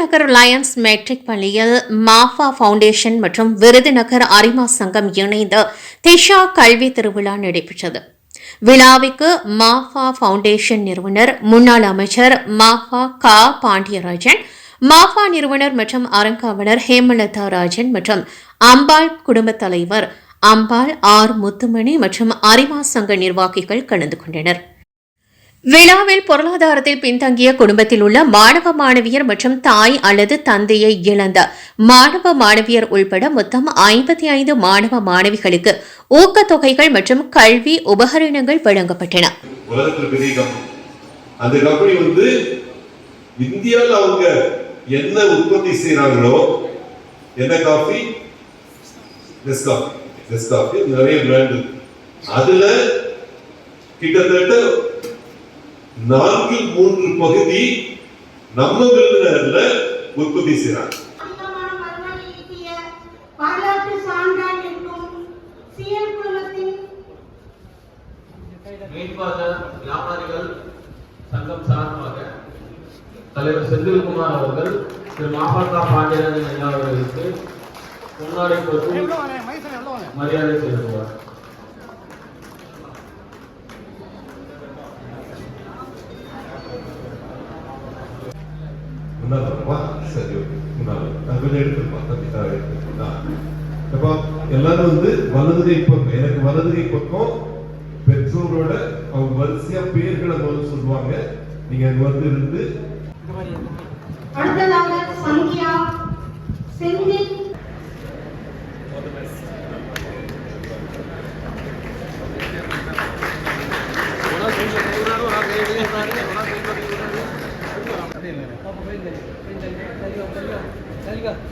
Virudhunagar Lions matric பள்ளியில் Mafoi foundation மற்றும் விருதுநகர் அரிமா சங்கம் இணைந்து திஷா கல்வி திருவிழா நடைபெற்றது. விழாவிற்கு மாஃபா ஃபவுண்டேஷன் நிறுவனர் முன்னாள் அமைச்சர் மாஃபா கா. பாண்டியராஜன் மாஃபா நிறுவனர் மற்றும் அறங்காவலர் ஹேமலதா ராஜன் மற்றும் அம்பாள் குடும்பத் தலைவர் அம்பாள் ஆர் முத்துமணி மற்றும் அரிமா சங்க நிர்வாகிகள் கலந்து கொண்டனர். விழாவில் பொருளாதாரத்தில் பின்தங்கிய குடும்பத்தில் உள்ள மாணவ மாணவியர் மற்றும் தாய் அல்லது தந்தையை இழந்த மாணவ மாணவியர் உள்பட மொத்தம் ஐம்பத்தி ஐந்து மாணவ மாணவிகளுக்கு ஊக்கத்தொகைகள் மற்றும் கல்வி உபகரணங்கள் வழங்கப்பட்டன. அந்த கம்பெனி வந்து இந்தியாவில் அவங்க என்ன உற்பத்தி செய்றாங்களோ என்ன காஃபி நெஸ்காஃபி நெஸ்காஃபி நிறைய பிராண்ட் அதுல கிட்டத்தட்ட நான்கில் மூன்று பகுதி நம்ம விருதுநகர்ல உற்பத்தி மீன்பாக வியாபாரிகள் சங்கம் சார்பாக தலைவர் செந்தில்குமார் அவர்கள் திரு மாபாட்டா பாண்டியராஜன் ஐயா அவர்களுக்கு முன்னாடி மரியாதை செலுத்துவார். முன்னாலப்பா சரி ஓகே முன்னால நான் கொஞ்சம் எடுத்துருப்பா தம்பி தான் எடுத்துருப்பா அப்பா எல்லாரும் வந்து வலது கை பக்கம் எனக்கு வலது கை பக்கம் பெற்றோரோட அவங்க வரிசையா பேர்களை முதல்ல சொல்லுவாங்க நீங்க அங்க வந்து இருந்து அடுத்ததாக சந்தியா செந்தில்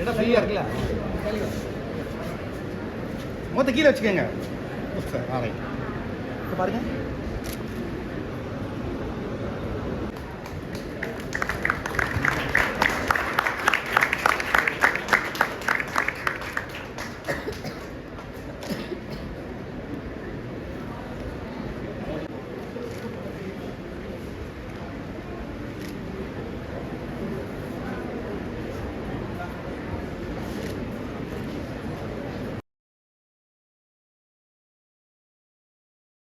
இடம் ஃப்ரீயாக இருக்குல்ல மொத்த கீழே வச்சுக்கோங்க பாருங்க